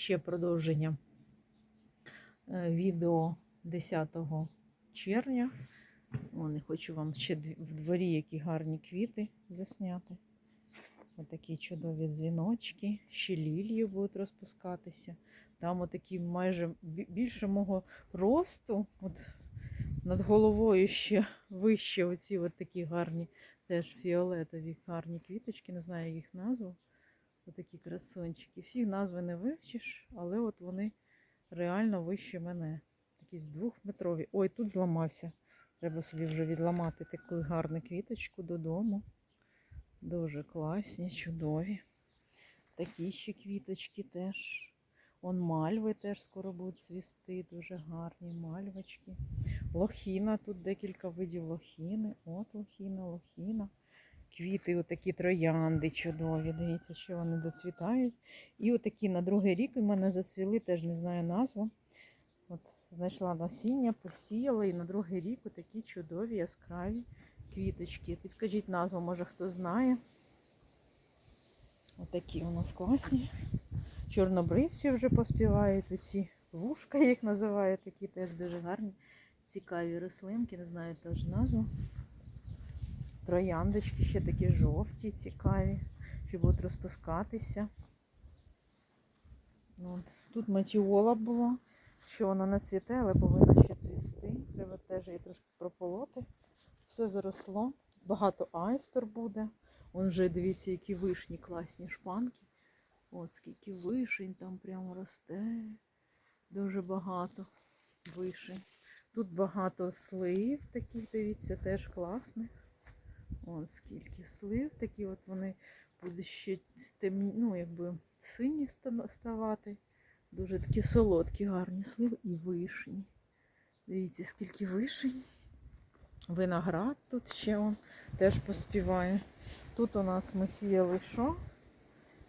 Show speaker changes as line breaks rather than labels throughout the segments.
ще продовження е, відео 10 червня. Вон, і хочу вам ще в дворі які гарні квіти засняти. Отакі чудові дзвіночки, ще лілії будуть розпускатися. Там отакі майже більше мого росту. От над головою ще вище оці от такі гарні, теж фіолетові гарні квіточки, не знаю їх назву. Отакі красунчики. Всі назви не вивчиш, але от вони реально вище мене. Якісь двохметрові. Ой, тут зламався. Треба собі вже відламати таку гарну квіточку додому. Дуже класні, чудові. Такі ще квіточки теж. Он мальви теж скоро будуть цвісти, дуже гарні мальвочки. Лохіна, тут декілька видів лохіни. От лохіна, лохіна. Квіти, отакі троянди чудові. Дивіться, що вони доцвітають. І отакі на другий рік у мене зацвіли, теж не знаю назву. От знайшла насіння, посіяла і на другий рік отакі чудові яскраві квіточки. Підкажіть назву, може хто знає. Отакі у нас класні. Чорнобривці вже поспівають. Оці вушка їх називають, такі теж дуже гарні, цікаві рослинки, не знаю теж назву. Трояндочки ще такі жовті, цікаві, що будуть розпускатися. Ну, от Тут матіола була, що вона не цвіте, але повинна ще цвісти. Треба теж її трошки прополоти. Все заросло. Багато айстер буде. Вон вже дивіться, які вишні класні шпанки. От скільки вишень там прямо росте. Дуже багато вишень. Тут багато слив таких, дивіться, теж класних. Вон скільки слив, такі от вони будуть ще темні, ну, якби сині ста- ставати. Дуже такі солодкі, гарні сливи і вишні. Дивіться, скільки вишень. Виноград тут ще он теж поспіває. Тут у нас ми сіяли що?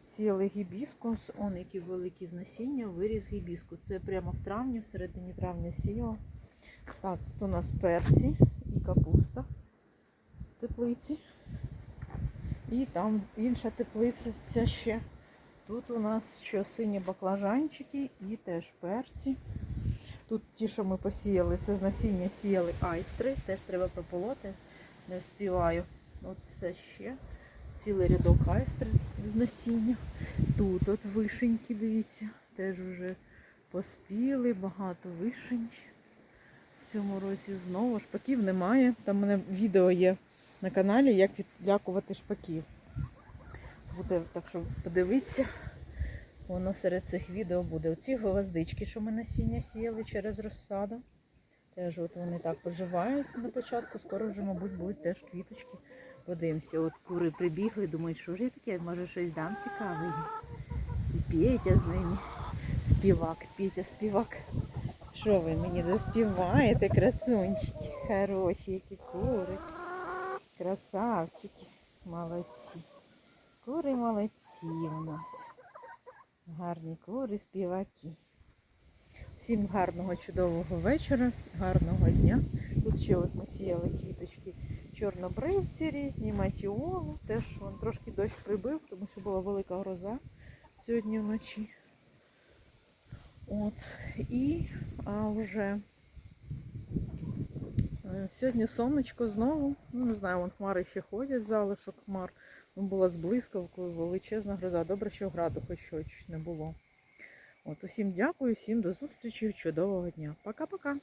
Сіяли гібіскус, он які великі з насіння, виріс гібіску. Це прямо в травні, в середині травня сіяла. Так, тут у нас перці і капуста теплиці. І там інша теплиця ця ще. Тут у нас ще сині баклажанчики і теж перці. Тут ті, що ми посіяли, це з насіння сіяли айстри, теж треба прополоти. Не співаю. От це ще цілий рядок айстри з насіння. Тут от вишеньки, дивіться, теж вже поспіли, багато вишень. В цьому році знову шпаків немає. Там у мене відео є на каналі, як відлякувати шпаків. Буде, так що подивіться, воно серед цих відео буде. Оці гвоздички, що ми насіння сіяли через розсаду. Теж от вони так поживають на початку, скоро вже, мабуть, будуть теж квіточки. Подивимося, от кури прибігли, думають, що ж я таке, може щось дам цікаве. І Петя з ними. Співак, Петя співак. Що ви мені заспіваєте, красунчики? Хороші, які кури. Красавчики. Молодці. Кури молодці у нас. Гарні кури, співаки. Всім гарного, чудового вечора, гарного дня. Тут ще от ми сіяли квіточки чорнобривці різні, матіолу. Теж вон, трошки дощ прибив, тому що була велика гроза сьогодні вночі. От. І а вже сьогодні сонечко знову. Ну, не знаю, вон хмари ще ходять, залишок хмар. Ну, була з блискавкою, величезна гроза. Добре, що граду хоч щось не було. От, усім дякую, всім до зустрічі, чудового дня. Пока-пока.